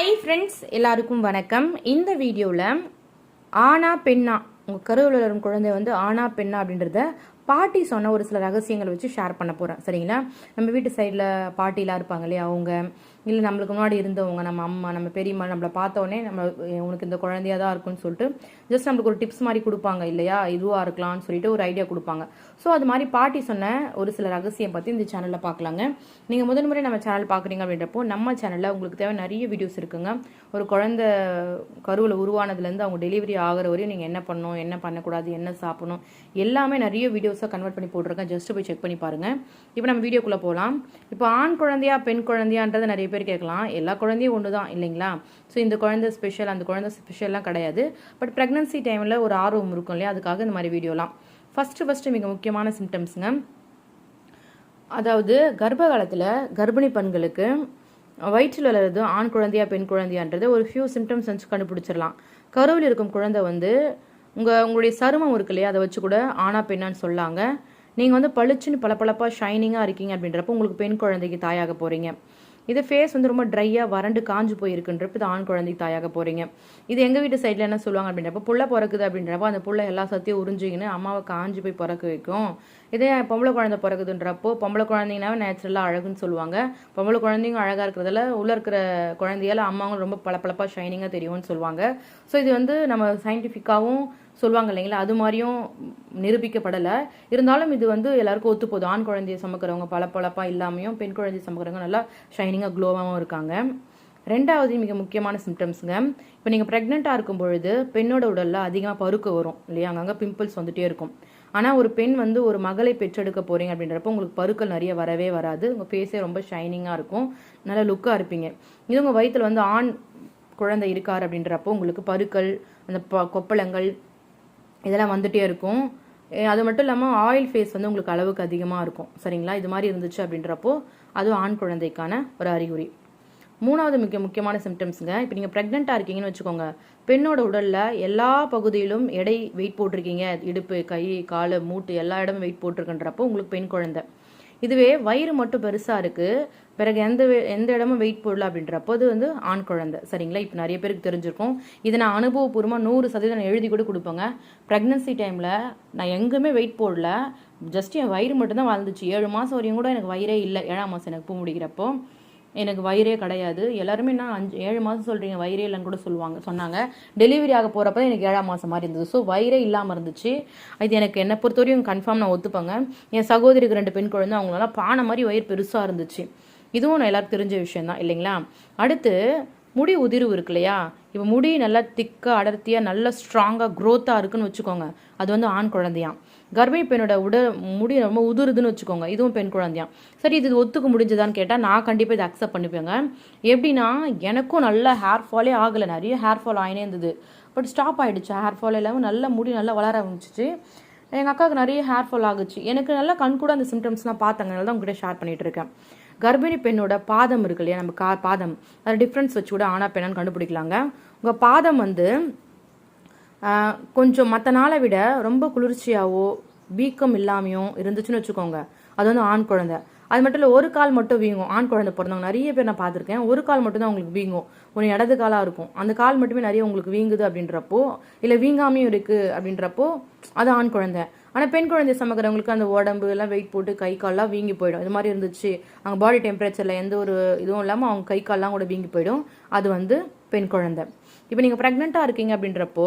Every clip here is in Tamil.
ஹாய் ஃப்ரெண்ட்ஸ் எல்லாருக்கும் வணக்கம். இந்த வீடியோவில் ஆனா பெண்ணா உங்கள் கருவில் வரும் குழந்தை வந்து ஆனா பெண்ணா அப்படின்றத பாட்டி சொன்ன ஒரு சில ரகசியங்களை வச்சு ஷேர் பண்ண போகிறேன் சரிங்களா? நம்ம வீட்டு சைடில் பாட்டிலாம் இருப்பாங்க இல்லையா? அவங்க. இல்லை நம்மளுக்கு முன்னாடி இருந்தவங்க நம்ம அம்மா நம்ம பெரியம்மா நம்மளை பார்த்தோன்னே நம்ம உனக்கு இந்த குழந்தையாக தான் இருக்கும்னு சொல்லிட்டு ஜஸ்ட் நம்மளுக்கு ஒரு டிப்ஸ் மாதிரி கொடுப்பாங்க இல்லையா? இதுவாக இருக்கலாம்னு சொல்லிட்டு ஒரு ஐடியா கொடுப்பாங்க. ஸோ அது மாதிரி பாட்டி சொன்ன ஒரு சில ரகசியம் பற்றி இந்த சேனலில் பார்க்கலாங்க. நீங்கள் முதல் முறை நம்ம சேனல் பார்க்குறீங்க அப்படின்றப்போ நம்ம சேனலில் உங்களுக்கு தேவை நிறைய வீடியோஸ் இருக்குங்க. ஒரு குழந்த கருவில் உருவானதுலேருந்து அவங்க டெலிவரி ஆகிற வரையும் நீங்கள் என்ன பண்ணணும் என்ன பண்ணக்கூடாது என்ன சாப்பிடணும் எல்லாமே நிறைய வீடியோஸ் வீடியோஸாக கன்வெர்ட் பண்ணி போட்டிருக்கேன். ஜஸ்ட் போய் செக் பண்ணி பாருங்கள் இப்போ நம்ம வீடியோக்குள்ளே போகலாம் இப்போ ஆண் குழந்தையா பெண் குழந்தையான்றது நிறைய பேர் கேட்கலாம். எல்லா குழந்தையும் ஒன்று தான் இல்லைங்களா? ஸோ இந்த குழந்தை ஸ்பெஷல் அந்த குழந்தை ஸ்பெஷல்லாம் கிடையாது. பட் ப்ரெக்னன்சி டைமில் ஒரு ஆர்வம் இருக்கும் இல்லையா? அதுக்காக இந்த மாதிரி வீடியோலாம். ஃபஸ்ட்டு ஃபஸ்ட்டு மிக முக்கியமான சிம்டம்ஸுங்க அதாவது கர்ப்ப காலத்தில் கர்ப்பிணி பெண்களுக்கு வயிற்றில் வளர்றது ஆண் குழந்தையா பெண் குழந்தையான்றது ஒரு ஃபியூ சிம்டம்ஸ் வந்து கண்டுபிடிச்சிடலாம். கருவில் இருக்கும் குழந்தை வந்து உங்கள் உங்களுடைய சருமம் இருக்கு இல்லையா? அதை வச்சு கூட ஆனா பெண்ணான்னு சொல்லாங்க. நீங்கள் வந்து பளிச்சுன்னு பளபளப்பாக ஷைனிங்காக இருக்கீங்க அப்படின்றப்போ உங்களுக்கு பெண் குழந்தைக்கு தாயாக போகிறீங்க இது ஃபேஸ் வந்து ரொம்ப ட்ரையாக வறண்டு காஞ்சு போயிருக்குன்றப்ப இது ஆண் குழந்தைக்கு தாயாக போகிறீங்க இது எங்கள் வீட்டு சைடில் என்ன சொல்லுவாங்க அப்படின்றப்ப புள்ள பிறக்குது அப்படின்றப்போ அந்த புள்ள எல்லா சத்தையும் உறிஞ்சிக்கின்னு அம்மாவை காஞ்சு போய் பிறக்க வைக்கும். இதே பொம்பளை குழந்தை பிறக்குதுன்றப்போ பொம்பளை குழந்தைங்கனாவே நேச்சுரலாக அழகுன்னு சொல்லுவாங்க. பொம்பளை குழந்தைங்க அழகாக இருக்கிறதுல உள்ள இருக்கிற குழந்தையால அம்மாவும் ரொம்ப பளபளப்பாக ஷைனிங்காக தெரியும்னு சொல்லுவாங்க. ஸோ இது வந்து நம்ம சயின்டிஃபிக்காகவும் சொல்லுவாங்க இல்லைங்களா? அது மாதிரியும் நிரூபிக்கப்படலை. இருந்தாலும் இது வந்து எல்லாருக்கும் ஒத்து போதும் ஆண் குழந்தைய சுமக்கிறவங்க பளபளப்பாக இல்லாமையும் பெண் குழந்தைய சுமக்கிறவங்க நல்லா ஷைனிங்காக க்ளோவாகவும் இருக்காங்க. ரெண்டாவது மிக முக்கியமான சிம்டம்ஸுங்க இப்போ நீங்கள் ப்ரெக்னெண்ட்டாக இருக்கும் பொழுது பெண்ணோட உடலில் அதிகமாக பருக்கு வரும் இல்லையா? அங்கங்கே பிம்பிள்ஸ் வந்துகிட்டே இருக்கும். ஆனால் ஒரு பெண் வந்து ஒரு மகளை பெற்றெடுக்க போகிறீங்க அப்படின்றப்போ உங்களுக்கு பருக்கள் நிறைய வரவே வராது. உங்கள் ஃபேஸே ரொம்ப ஷைனிங்காக இருக்கும். நல்ல லுக்காக இருப்பீங்க. இது உங்கள் வயிற்றில் வந்து ஆண் குழந்தை இருக்கார் அப்படின்றப்போ உங்களுக்கு பருக்கள் அந்த ப கொப்பளங்கள் இதெல்லாம் வந்துட்டே இருக்கும். அது மட்டும் இல்லாமல் ஆயில் ஃபேஸ் வந்து உங்களுக்கு அளவுக்கு அதிகமாக இருக்கும். சரிங்களா? இது மாதிரி இருந்துச்சு அப்படின்றப்போ அதுவும் ஆண் குழந்தைக்கான ஒரு அறிகுறி. மூணாவது மிக முக்கியமான சிம்டம்ஸுங்க இப்போ நீங்கள் ப்ரெக்னெண்ட்டாக இருக்கீங்கன்னு வச்சுக்கோங்க. பெண்ணோட உடலில் எல்லா பகுதியிலும் எடை வெயிட் போட்டிருக்கீங்க. இடுப்பு கை கால் மூட்டு எல்லா இடமும் வெயிட் போட்டிருக்குன்றப்போ உங்களுக்கு பெண் குழந்தை. இதுவே வயிறு மட்டும் பெருசாக இருக்குது பிறகு எந்த எந்த இடமும் வெயிட் போடல அப்படின்றப்போ அது வந்து ஆண் குழந்தை. சரிங்களா? இப்போ நிறைய பேருக்கு தெரிஞ்சிருக்கும். இதை நான் அனுபவபூர்வமாக நூறு சதவீதம் நான் எழுதி கூட கொடுப்பேங்க. ப்ரெக்னன்சி டைமில் நான் எங்கேயுமே வெயிட் போடல. ஜஸ்ட் என் வயிறு மட்டும்தான் வளர்ந்துச்சு. ஏழு மாதம் வரையும் கூட எனக்கு வயிறே இல்லை. ஏழாம் மாதம் எனக்கு பூ முடிக்கிறப்போ எனக்கு வயிறே கிடையாது. எல்லாருமே நான் அஞ்சு ஏழு மாதம் சொல்கிறீங்க வயிறே இல்லைன்னு கூட சொல்லுவாங்க சொன்னாங்க. டெலிவரி ஆக போகிறப்ப எனக்கு ஏழாம் மாதம் மாதிரி இருந்தது. ஸோ வயிறே இல்லாமல் இருந்துச்சு. இது எனக்கு என்னை பொறுத்தவரையும் கன்ஃபார்ம் நான் ஒத்துப்பேங்க. என் சகோதரிக்கு ரெண்டு பெண் குழந்தை. அவங்களால பானை மாதிரி வயிறு பெருசாக இருந்துச்சு. இதுவும் நான் எல்லாருக்கும் தெரிஞ்ச விஷயந்தான் இல்லைங்களா? அடுத்து முடி உதிர்வு இருக்கு இல்லையா? இப்போ முடி நல்லா திக்காக அடர்த்தியாக நல்லா ஸ்ட்ராங்காக க்ரோத்தாக இருக்குன்னு வச்சுக்கோங்க. அது வந்து ஆண் குழந்தையாம். கர்ப்பிணி பெண்ணோட உடல் முடி ரொம்ப உதிருதுன்னு வச்சுக்கோங்க. இதுவும் பெண் குழந்தையாம். சரி இது ஒத்துக்க முடிஞ்சதான்னு கேட்டால் நான் கண்டிப்பாக இதை அக்செப்ட் பண்ணிப்பேங்க. எப்படின்னா எனக்கும் நல்லா ஹேர் ஃபாலே ஆகலை. நிறைய ஹேர் ஃபால் ஆகினே இருந்தது. பட் ஸ்டாப் ஆகிடுச்சு ஹேர் ஃபால் இல்லாமல் நல்ல முடி நல்லா வளர ஆரம்பிச்சிச்சு. எங்கள் அக்காவுக்கு நிறைய ஹேர் ஃபால் ஆகுச்சு. எனக்கு நல்லா கண் கூட அந்த சிம்டம்ஸ்லாம் பார்த்தாங்க அதனால தான் உங்ககிட்ட ஷேர் பண்ணிட்டு இருக்கேன். கர்ப்பிணி பெண்ணோட பாதம் இருக்கு இல்லையா? நம்ம கா பாதம். அது டிஃப்ரென்ஸ் வச்சு கூட ஆனா பெண்ணான்னு கண்டுபிடிக்கலாங்க. உங்கள் பாதம் வந்து கொஞ்சம் மற்ற நாளை விட ரொம்ப குளிர்ச்சியாவோ வீக்கம் இல்லாமையும் இருந்துச்சுன்னு வச்சுக்கோங்க. அது வந்து ஆண் குழந்தை. அது மட்டும் இல்லை ஒரு கால் மட்டும் வீங்கும். ஆண் குழந்தை பிறந்தவங்க நிறைய பேர் நான் பார்த்துருக்கேன். ஒரு கால் மட்டும் தான் உங்களுக்கு வீங்கும். ஒன்று இடது காலாக இருக்கும். அந்த கால் மட்டுமே நிறைய உங்களுக்கு வீங்குது அப்படின்றப்போ இல்லை வீங்காமையும் இருக்குது அப்படின்றப்போ அது ஆண் குழந்தை. ஆனால் பெண் குழந்தை சமக்கிறவங்களுக்கு அந்த உடம்பு எல்லாம் வெயிட் போட்டு கை கால்லாம் வீங்கி போயிடும். இது மாதிரி இருந்துச்சு. அவங்க பாடி டெம்பரேச்சரில் எந்த ஒரு இதுவும் இல்லாமல் அவங்க கை கால்லாம் கூட வீங்கி போயிடும். அது வந்து பெண் குழந்தை. இப்போ நீங்கள் ப்ரெக்னெண்ட்டாக இருக்கீங்க அப்படின்றப்போ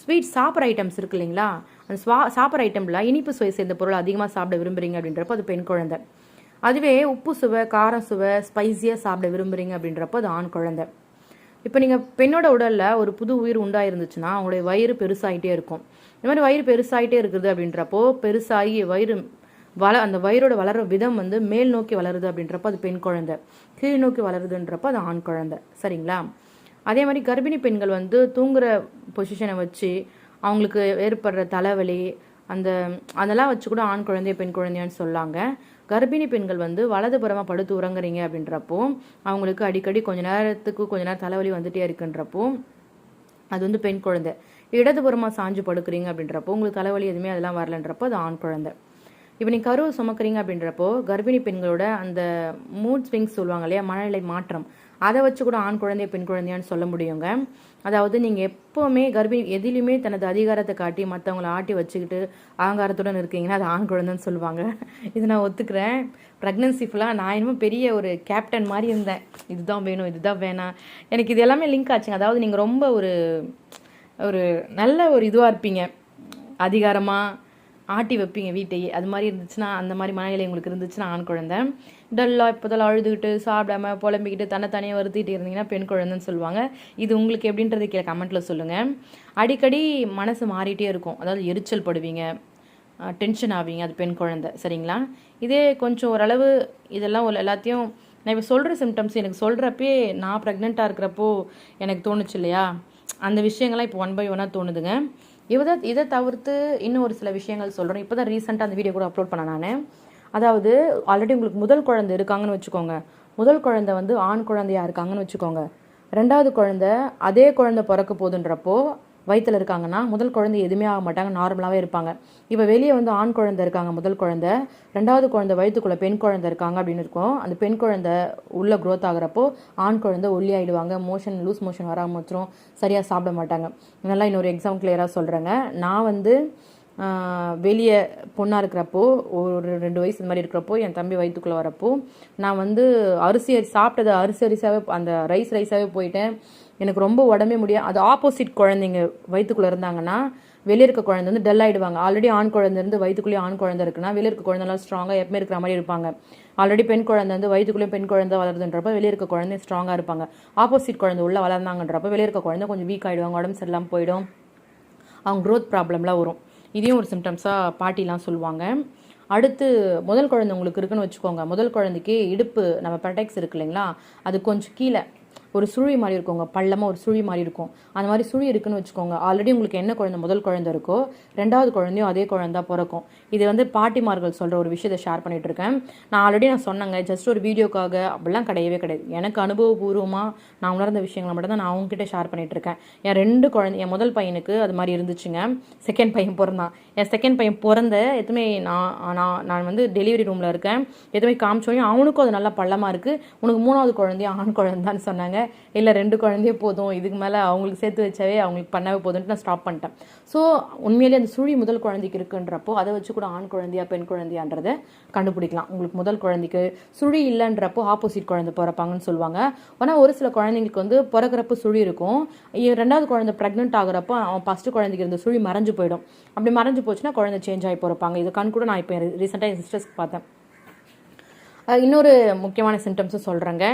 ஸ்வீட் சாப்பிட்ற ஐட்டம்ஸ் இருக்கு இல்லைங்களா? அந்த ஸ்வா சாப்பிட்ற ஐட்டமில் இனிப்பு சுவை சேர்ந்த பொருள் அதிகமாக சாப்பிட விரும்புறீங்க அப்படின்றப்போ அது பெண் குழந்தை. அதுவே உப்பு சுவை காரம் சுவை ஸ்பைஸியாக சாப்பிட விரும்புறீங்க அப்படின்றப்போ அது ஆண் குழந்தை. இப்போ நீங்கள் பெண்ணோட உடலில் ஒரு புது உயிர் உண்டாயிருந்துச்சுன்னா அவங்களுடைய வயிறு பெருசாகிட்டே இருக்கும். இந்த மாதிரி வயிறு பெருசாகிட்டே இருக்குது அப்படின்றப்போ பெருசாகி வயிறு வள அந்த வயிறோட வளர விதம் வந்து மேல் நோக்கி வளருது அப்படின்றப்போ அது பெண் குழந்தை. கீழ் நோக்கி வளருதுன்றப்போ அது ஆண் குழந்தை. சரிங்களா? அதே மாதிரி கர்ப்பிணி பெண்கள் வந்து தூங்குற பொசிஷனை வச்சு அவங்களுக்கு ஏற்படுற தலைவலி அந்த அதெல்லாம் வச்சு கூட ஆண் குழந்தை பெண் குழந்தையான்னு சொல்லாங்க. கர்ப்பிணி பெண்கள் வந்து வலதுபுறமாக படுத்து உறங்குறீங்க அப்படின்றப்போ அவங்களுக்கு அடிக்கடி கொஞ்ச நேரத்துக்கு கொஞ்ச நேரம் தலைவலி வந்துட்டே இருக்குன்றப்போ அது வந்து பெண் குழந்தை. இடதுபுறமாக சாஞ்சு படுக்கிறீங்க அப்படின்றப்போ உங்களுக்கு தலைவலி எதுவுமே அதெல்லாம் வரலன்றப்போ அது ஆண் குழந்தை. இப்போ நீ கருவை சுமக்கிறீங்க அப்படின்றப்போ கர்ப்பிணி பெண்களோட அந்த மூட் ஸ்விங்ஸ் சொல்லுவாங்க இல்லையா மனநிலை மாற்றம் அதை வச்சு கூட ஆண் குழந்தைய பெண் குழந்தையான்னு சொல்ல முடியுங்க. அதாவது நீங்கள் எப்போவுமே கர்ப்பிணி எதிலையுமே தனது அதிகாரத்தை காட்டி மற்றவங்கள ஆட்டி வச்சுக்கிட்டு அகங்காரத்துடன் இருக்கீங்கன்னா அது ஆண் குழந்தைன்னு சொல்லுவாங்க. இது நான் ஒத்துக்கிறேன். ப்ரெக்னன்சி ஃபுல்லாக நான் இன்னும் பெரிய ஒரு கேப்டன் மாதிரி இருந்தேன். இதுதான் வேணும் இதுதான் வேணாம். எனக்கு இது எல்லாமே லிங்க் ஆச்சுங்க. அதாவது நீங்கள் ரொம்ப ஒரு ஒரு நல்ல ஒரு இதுவாக இருப்பீங்க. அதிகாரமாக ஆட்டி வைப்பீங்க வீட்டையே. அது மாதிரி இருந்துச்சுன்னா அந்த மாதிரி மனநிலை உங்களுக்கு இருந்துச்சுன்னா ஆண் குழந்தை. டல்லாக இப்போதெல்லாம் அழுதுகிட்டு சாப்பிடாம புலம்பிக்கிட்டு தன்னை தனியாக வருத்திட்டு இருந்தீங்கன்னா பெண் குழந்தைன்னு சொல்லுவாங்க. இது உங்களுக்கு எப்படின்றது கீழே கமெண்ட்டில் சொல்லுங்கள் அடிக்கடி மனசு மாறிட்டே இருக்கும். அதாவது எரிச்சல் படுவீங்க. டென்ஷன் ஆவீங்க. அது பெண் குழந்தை. சரிங்களா? இதே கொஞ்சம் ஓரளவு இதெல்லாம் எல்லாத்தையும் நான் இப்போ சொல்கிற சிம்டம்ஸ் எனக்கு சொல்கிறப்பே நான் ப்ரெக்னெண்ட்டாக இருக்கிறப்போ எனக்கு தோணுச்சு இல்லையா? அந்த விஷயங்கள்லாம் இப்போ ஒன் பை ஒன்னாக தோணுதுங்க. இதை இதை தவிர்த்து இன்னும் ஒரு சில விஷயங்கள் சொல்கிறேன் இப்போ தான் ரீசெண்டாக அந்த வீடியோ கூட அப்லோட் பண்ணேன் நான். அதாவது ஆல்ரெடி உங்களுக்கு முதல் குழந்தை இருக்காங்கன்னு வச்சுக்கோங்க. முதல் குழந்தை வந்து ஆண் குழந்தையா இருக்காங்கன்னு வச்சுக்கோங்க. ரெண்டாவது குழந்தை அதே குழந்தை பிறக்க போதுன்றப்போ வயிற்றில் இருக்காங்கன்னா முதல் குழந்தை எதுவுமே ஆக மாட்டாங்க நார்மலாகவே இருப்பாங்க. இப்போ வெளியே வந்து ஆண் குழந்தை இருக்காங்க முதல் குழந்தை. ரெண்டாவது குழந்தை வயிற்றுக்குள்ளே பெண் குழந்தை இருக்காங்க அப்படின்னு இருக்கும். அந்த பெண் குழந்தை உள்ள க்ரோத் ஆகுறப்போ ஆண் குழந்தை ஒல்லி ஆயிடுவாங்க மோஷன் லூஸ் மோஷன் வராமல் வச்சிரும் சரியாக சாப்பிட மாட்டாங்க. நல்லா இன்னொரு எக்ஸாம் கிளியராக சொல்கிறேங்க நான் வந்து வெளியே பொண்ணாக இருக்கிறப்போ ஒரு ரெண்டு வயசு இந்த மாதிரி இருக்கிறப்போ என் தம்பி வயிற்றுக்குள்ளே வரப்போ நான் வந்து அரிசி அரிசி சாப்பிட்டது அரிசி அரிசியாகவே அந்த ரைஸ் ரைஸாகவே போயிட்டேன். எனக்கு ரொம்ப உடம்பே முடியாது அது ஆப்போசிட் குழந்தைங்க வயிற்றுக்குள்ளே இருந்தாங்கன்னா வெளியே இருக்க குழந்தை வந்து டல் ஆகிடுவாங்க ஆல்ரெடி ஆண் குழந்தை இருந்து வயிற்றுக்குள்ளேயே ஆண் குழந்தை இருக்குன்னா வெளியே இருக்க குழந்தைலாம் ஸ்ட்ராங்காக எப்பவுமே இருக்கிற மாதிரி இருப்பாங்க. ஆல்ரெடி பெண் குழந்தை வந்து வயிற்றுக்குள்ளேயும் பெண் குழந்தை வளருதுன்றப்ப வெளியே இருக்க குழந்தை ஸ்ட்ராங்காக இருப்பாங்க. ஆப்போசிட் குழந்தை உள்ளே வளர்ந்தாங்கன்றப்ப வெளியே இருக்க குழந்தை கொஞ்சம் வீக் ஆகிடுவாங்க உடம்பு சரியில்லாமல் போயிடும். அவங்க க்ரோத் ப்ராப்ளம்லாம் வரும். இதையும் ஒரு சிம்டம்ஸாக பாட்டிலாம் சொல்லுவாங்க. அடுத்து முதல் குழந்தை உங்களுக்கு இருக்குன்னு வச்சுக்கோங்க. முதல் குழந்தைக்கு இடுப்பு நம்ம பெட்டெக்ஸ் இருக்கு இல்லைங்களா? அது கொஞ்சம் கீழே ஒரு சுழி மாதிரி இருக்குங்க. பள்ளமாக ஒரு சுழி மாதிரி இருக்கும். அந்த மாதிரி சுழி இருக்குன்னு வச்சுக்கோங்க. ஆல்ரெடி உங்களுக்கு என்ன குழந்தை? முதல் குழந்தை இருக்கோ ரெண்டாவது குழந்தையும் அதே குழந்தை பிறக்கும். இது வந்து பாட்டிமார்கள் சொல்கிற ஒரு விஷயத்தை ஷேர் பண்ணிட்டு இருக்கேன். நான் ஆல்ரெடி நான் சொன்னேங்க ஜஸ்ட் ஒரு வீடியோக்காக அப்படிலாம் கிடையவே கிடையாது. எனக்கு அனுபவபூர்வமாக நான் உணர்ந்த விஷயங்களை மட்டும் தான் நான் அவங்ககிட்ட ஷேர் பண்ணிட்டு இருக்கேன். என் ரெண்டு குழந்தை என் முதல் பையனுக்கு அது மாதிரி இருந்துச்சுங்க. செகண்ட் பையன் பிறந்தான். என் செகண்ட் பையன் பிறந்த எதுவுமே நான் நான் நான் வந்து டெலிவரி ரூமில் இருக்கேன். எதுவுமே காமிச்சோயும் அவனுக்கும் அது நல்லா பள்ளமாக இருக்குது உனக்கு மூணாவது குழந்தைய ஆண் குழந்தைன்னு சொன்னாங்க. இல்லை ரெண்டு குழந்தையே போதும் இதுக்கு மேலே அவங்களுக்கு சேர்த்து வச்சாவே அவங்களுக்கு பண்ணவே போதும்ட்டு நான் ஸ்டாப் பண்ணிட்டேன். ஸோ உண்மையிலேயே அந்த சுழி முதல் குழந்தைக்கு இருக்குன்றப்போ அதை வச்சு கூட ஆண் குழந்தையா பெண் குழந்தையான்றதை கண்டுபிடிக்கலாம். உங்களுக்கு முதல் குழந்தைக்கு சுழி இல்லைன்றப்போ ஆப்போசிட் குழந்தை பிறப்பாங்கன்னு சொல்லுவாங்க. ஆனால் ஒரு சில குழந்தைங்களுக்கு வந்து பிறக்கிறப்ப சுழி இருக்கும். ரெண்டாவது குழந்தை ப்ரெக்னென்ட் ஆகுறப்போ அவன் ஃபஸ்ட்டு குழந்தைக்கு இருந்த சுழி மறைஞ்சு போயிடும். அப்படி மறைஞ்சு போச்சுன்னா குழந்தை சேஞ்ச் ஆகி பிறப்பாங்க. இது கண் கூட நான் இப்போ ரீசெண்டாக என் சிஸ்டர்ஸ்க்கு பார்த்தேன். இன்னொரு முக்கியமான சிம்டம்ஸும் சொல்கிறேங்க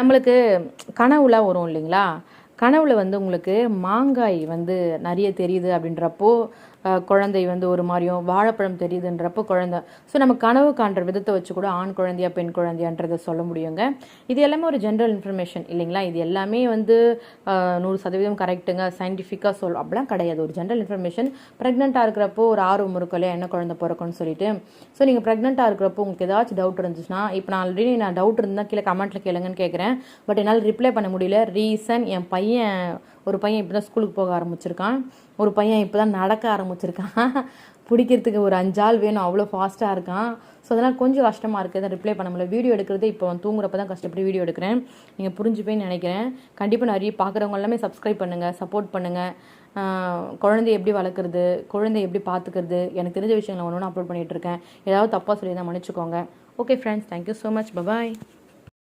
நம்மளுக்கு கனவுலாம் வரும் இல்லைங்களா? கனவுல வந்து உங்களுக்கு மாங்காய் வந்து நிறைய தெரியுது அப்படின்றப்போ குழந்தை வந்து ஒரு மாதிரியும் வாழைப்பழம் தெரியுதுன்றப்போ குழந்தை. ஸோ நம்ம கனவு காண்ற விதத்தை வச்சு கூட ஆண் குழந்தையா பெண் குழந்தையான்றதை சொல்ல முடியுங்க. இது எல்லாமே ஒரு ஜென்ரல் இன்ஃபர்மேஷன் இல்லைங்களா? இது எல்லாமே வந்து நூறு சதவீதம் கரெக்டுங்க சயின்டிஃபிக்காக சொல் அப்படிலாம் கிடையாது. ஒரு ஜென்ரல் இன்ஃபர்மேஷன் ப்ரெக்னெண்ட்டாக இருக்கிறப்போ ஒரு ஆர்வம் இருக்கும் இல்லையா என்ன குழந்தை பிறக்கும்னு சொல்லிட்டு. ஸோ நீங்கள் ப்ரெக்னெண்ட்டாக இருக்கிறப்போ உங்களுக்கு ஏதாச்சும் டவுட் இருந்துச்சுன்னா இப்போ நான் ஆல்ரெடி நான் டவுட் இருந்தால் கீழே கமெண்ட்டில் கேளுங்கன்னு கேட்குறேன் பட் என்னால் ரிப்ளை பண்ண முடியல. ரீசன் என் பையன் ஒரு பையன் இப்போ தான் ஸ்கூலுக்கு போக ஆரம்பிச்சிருக்கான். ஒரு பையன் இப்போ தான் நடக்க ஆரம்பிச்சிருக்கான். பிடிக்கிறதுக்கு ஒரு அஞ்சாள் வேணும் அவ்வளோ ஃபாஸ்ட்டாக இருக்கான். ஸோ அதெல்லாம் கொஞ்சம் கஷ்டமாக இருக்குது அதை ரிப்ளை பண்ண முடியல வீடியோ எடுக்கிறது இப்போ தூங்குறப்ப தான் கஷ்டப்பட்டு வீடியோ எடுக்கிறேன். நீங்கள் புரிஞ்சுப்பேன்னு நினைக்கிறேன். கண்டிப்பாக நிறைய பார்க்குறவங்க எல்லாமே சப்ஸ்கிரைப் பண்ணுங்கள் சப்போர்ட் பண்ணுங்கள் குழந்தைய எப்படி வளர்க்குறது குழந்தைய எப்படி பார்த்துக்கிறது எனக்கு தெரிஞ்ச விஷயங்களை ஒன்று ஒன்று அப்லோட் பண்ணிகிட்டு இருக்கேன். ஏதாவது தப்பாக சொல்லி தான் மன்னிச்சுக்கோங்க okay friends thank you so much bye bye